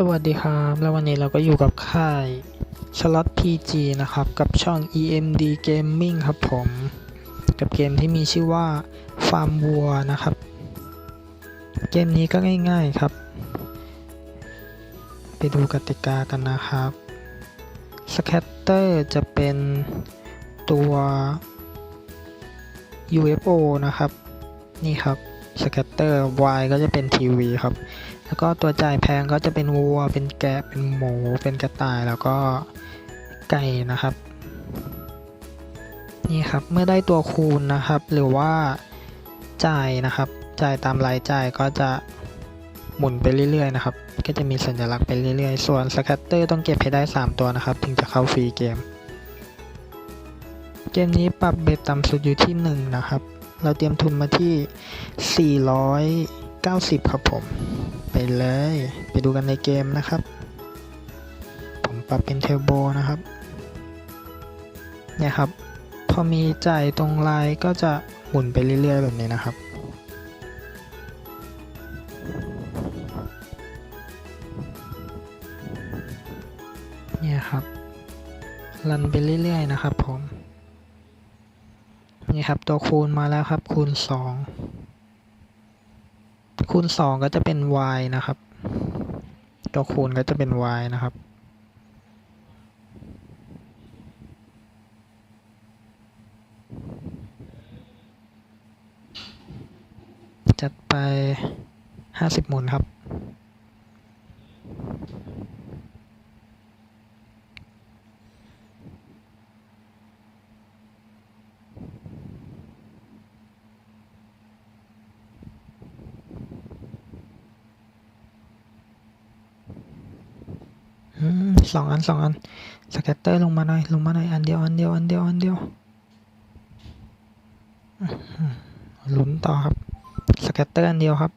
สวัสดีครับ แล้ววันนี้เราก็อยู่กับค่าย Slot PG นะครับ กับช่อง EMD Gaming ครับผม กับเกมที่มีชื่อว่า Farm War นะครับ เกมนี้ก็ง่ายๆครับ ไปดูกติกากันนะครับ Scatter จะเป็นตัว UFO นะครับ นี่ครับ Scatter Y ก็จะเป็นทีวีครับ แล้วก็ตัวจ่ายแพงก็จะเป็นวัว เป็นแกะ เป็นหมู เป็นกระต่าย แล้วก็ไก่นะครับ นี่ครับ เมื่อได้ตัวคูณนะครับ หรือว่าจ่ายนะครับ จ่ายตามรายจ่ายก็จะหมุนไปเรื่อยๆนะครับ ก็จะมีสัญลักษณ์ไปเรื่อยๆ ส่วนสแคตเตอร์ต้องเก็บให้ได้ 3 ตัวนะครับ ถึงจะเข้าฟรีเกม เกมนี้ปรับเบ็ดต่ำสุดอยู่ที่ 1 นะครับ เราเตรียมทุนมาที่ 490 ครับผม เลย ไปดูกันในเกมนะครับ ผมปรับเป็นเทอร์โบนะครับ เนี่ยครับ พอมีจ่ายตรงลายก็จะหมุนไปเรื่อยๆแบบนี้นะครับ เนี่ยครับ รันไปเรื่อยๆนะครับผม นี่ครับตัวคูณมาแล้วครับคูณ 2 คูณ 2 ก็จะเป็น y นะครับ ตัวคูณก็จะเป็น y นะครับ จัดไป 50 หมุนครับ สองอันสองอันสแกตเตอร์ลงมาหน่อยลงมาหน่อยอันเดียวอันเดียวอันเดียวอันเดียวหลุ้นต่อครับสแกตเตอร์อันเดียวครับ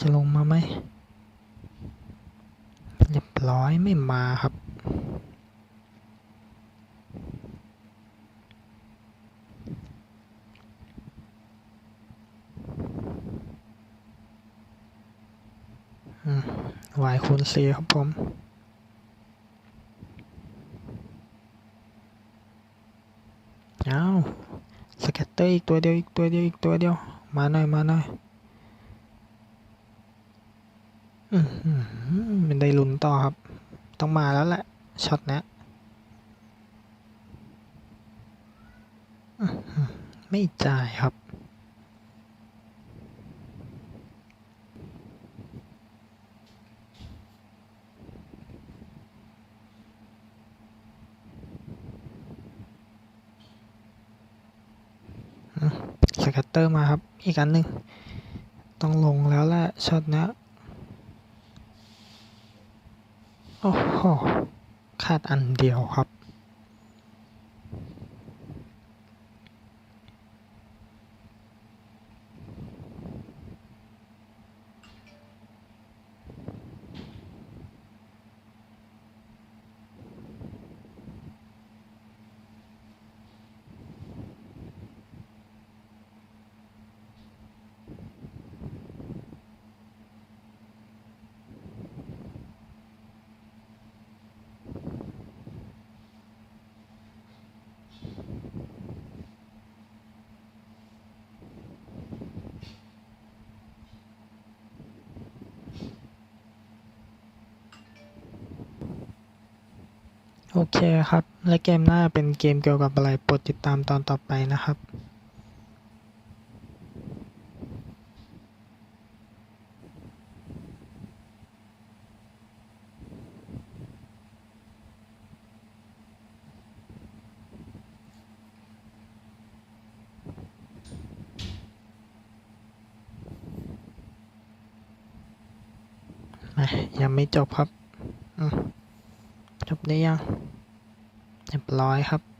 จะลงมาไหมเรียบร้อยไม่มาครับ อืม y คูณ c ครับผม เอาสแกตเตอร์อีกตัวเดียวอีกตัวเดียวอีกตัวเดียว มาหน่อยมาหน่อยอืมมันได้ลุ้นต่อครับ ต้องมาแล้วแหละช็อตนี้ยอื้อหือไม่จ่ายครับ สแกตเตอร์มาครับ อีกอันหนึ่งต้องลงแล้วแหละช็อตนี้โอ้โห ขาดอันเดียวครับ โอเคครับ และเกมหน้าเป็นเกมเกี่ยวกับอะไรโปรดติดตามตอนต่อไปนะครับยังไม่จบครับ จบได้ยัง เรียบร้อยครับ